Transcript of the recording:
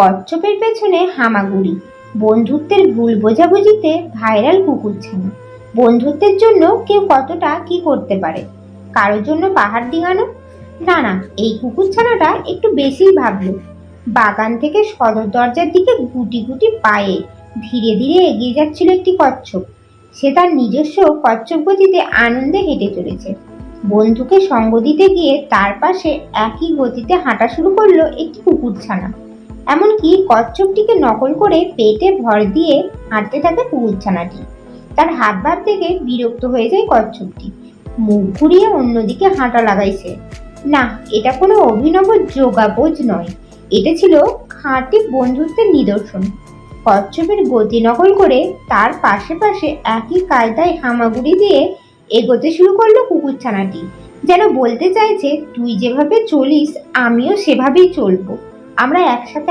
কচ্ছপের পেছনে হামাগুড়ি। বন্ধুত্বের ভুল বোঝাবুঝিতে ভাইরাল কুকুরছানা বন্ধুত্বের জন্য কেউ কতটা কি করতে পারে? কারোর জন্য পাহাড় ডিঙানো? না না, এই কুকুরছানাটা একটু বেশিই ভাবলো বাগান থেকে সদর দরজার দিকে গুটি গুটি পায়ে ধীরে ধীরে এগিয়ে যাচ্ছিল একটি কচ্ছপ। সে তার নিজস্ব কচ্ছপ গতিতে আনন্দে হেঁটে চলেছে। বন্ধুকে সঙ্গ দিতে গিয়ে তার পাশে একই গতিতে হাঁটা শুরু করল একটি কুকুরছানা এমনকি কচ্ছপটিকে নকল করে পেটে ভর দিয়ে হাঁটতে থাকে কুকুরছানাটি তার হাত ভাব থেকে বিরক্ত হয়ে যায় কচ্ছপটি। মুখ ঘুরিয়ে অন্যদিকে হাঁটা লাগাইছে। না, এটা কোনো অভিনব যোগাবোজ নয়। এটা ছিল খাঁটি বন্ধুত্বের নিদর্শন। কচ্ছপের গতি নকল করে তার পাশে পাশে একই কায়দায় হামাগুড়ি দিয়ে এগোতে শুরু করল কুকুরছানাটি যেন বলতে চাইছে, তুই যেভাবে চলিস, আমিও সেভাবেই চলবো। আমরা একসাথে